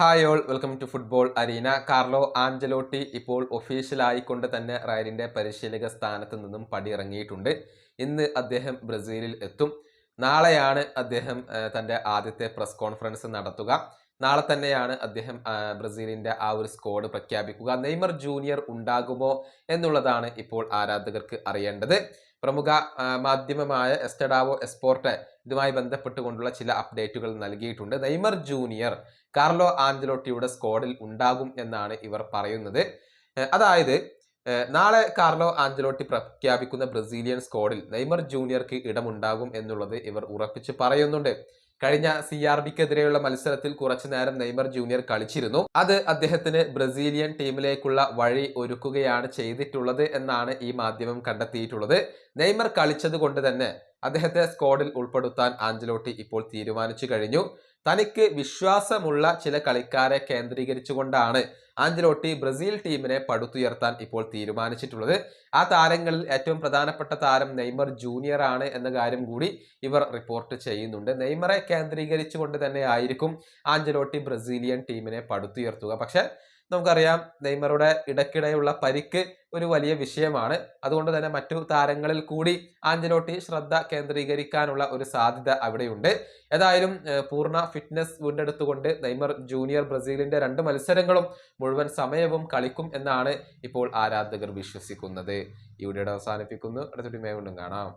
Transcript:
Hi all welcome to football arena. Carlo Ancelotti ഇപ്പോൾ ഒഫീഷ്യലായിക്കൊണ്ട് തന്നെ റയലിന്റെ പരിശീലക സ്ഥാനത്ത് നിന്നും പടിയിറങ്ങിയിട്ടുണ്ട്. ഇന്ന് അദ്ദേഹം ബ്രസീലിൽ എത്തും. നാളെയാണ് അദ്ദേഹം തന്റെ ആദ്യത്തെ പ്രസ് കോൺഫറൻസ് നടത്തുക. നാളെ തന്നെയാണ് അദ്ദേഹം ബ്രസീലിന്റെ ആ ഒരു സ്കോഡ് പ്രഖ്യാപിക്കുക. നെയ്മർ ജൂനിയർ ഉണ്ടാകുമോ എന്നുള്ളതാണ് ഇപ്പോൾ ആരാധകർക്ക് അറിയേണ്ടത്. പ്രമുഖ മാധ്യമമായ എസ്റ്റഡാവോ എസ്പോർട്ട് ഇതുമായി ബന്ധപ്പെട്ടുകൊണ്ടുള്ള ചില അപ്ഡേറ്റുകൾ നൽകിയിട്ടുണ്ട്. നെയ്മർ ജൂനിയർ കാർലോ ആഞ്ചലോട്ടിയുടെ സ്കോഡിൽ ഉണ്ടാകും എന്നാണ് ഇവർ പറയുന്നത്. അതായത് നാളെ കാർലോ ആഞ്ചലോട്ടി പ്രഖ്യാപിക്കുന്ന ബ്രസീലിയൻ സ്ക്വാഡിൽ നെയ്മർ ജൂനിയർക്ക് ഇടമുണ്ടാകും എന്നുള്ളത് ഇവർ ഉറപ്പിച്ച് പറയുന്നുണ്ട്. കഴിഞ്ഞ സി ആർ ബിക്കെതിരെയുള്ള മത്സരത്തിൽ കുറച്ചു നേരം നെയ്മർ ജൂനിയർ കളിച്ചിരുന്നു. അത് അദ്ദേഹത്തിന് ബ്രസീലിയൻ ടീമിലേക്കുള്ള വഴി ഒരുക്കുകയാണ് ചെയ്തിട്ടുള്ളത് എന്നാണ് ഈ മാധ്യമം കണ്ടെത്തിയിട്ടുള്ളത്. നെയ്മർ കളിച്ചത് തന്നെ അദ്ദേഹത്തെ സ്ക്വാഡിൽ ഉൾപ്പെടുത്താൻ ആഞ്ചലോട്ടി ഇപ്പോൾ തീരുമാനിച്ചു കഴിഞ്ഞു. തനിക്ക് വിശ്വാസമുള്ള ചില കളിക്കാരെ കേന്ദ്രീകരിച്ചുകൊണ്ടാണ് ആഞ്ചലോട്ടി ബ്രസീൽ ടീമിനെ പടുത്തുയർത്താൻ ഇപ്പോൾ തീരുമാനിച്ചിട്ടുള്ളത്. ആ താരങ്ങളിൽ ഏറ്റവും പ്രധാനപ്പെട്ട താരം നെയ്മർ ജൂനിയർ ആണ് എന്ന കാര്യം കൂടി ഇവർ റിപ്പോർട്ട് ചെയ്യുന്നുണ്ട്. നെയ്മറെ കേന്ദ്രീകരിച്ചുകൊണ്ട് തന്നെ ആയിരിക്കും ആഞ്ചലോട്ടി ബ്രസീലിയൻ ടീമിനെ പടുത്തുയർത്തുക. പക്ഷെ നമുക്കറിയാം നെയ്മറുടെ ഇടയ്ക്കിടെയുള്ള പരിക്ക് ഒരു വലിയ വിഷയമാണ്. അതുകൊണ്ട് തന്നെ മറ്റു താരങ്ങളിൽ കൂടി ആഞ്ചലോട്ടി ശ്രദ്ധ കേന്ദ്രീകരിക്കാനുള്ള ഒരു സാധ്യത അവിടെയുണ്ട്. ഏതായാലും പൂർണ ഫിറ്റ്നസ് വീണ്ടെടുത്തുകൊണ്ട് നെയ്മർ ജൂനിയർ ബ്രസീലിന്റെ രണ്ട് മത്സരങ്ങളും മുഴുവൻ സമയവും കളിക്കും എന്നാണ് ഇപ്പോൾ ആരാധകർ വിശ്വസിക്കുന്നത്. ഈ വീഡിയോ അവസാനിപ്പിക്കുന്നു. അടുത്തൊരു മേ കാണാം.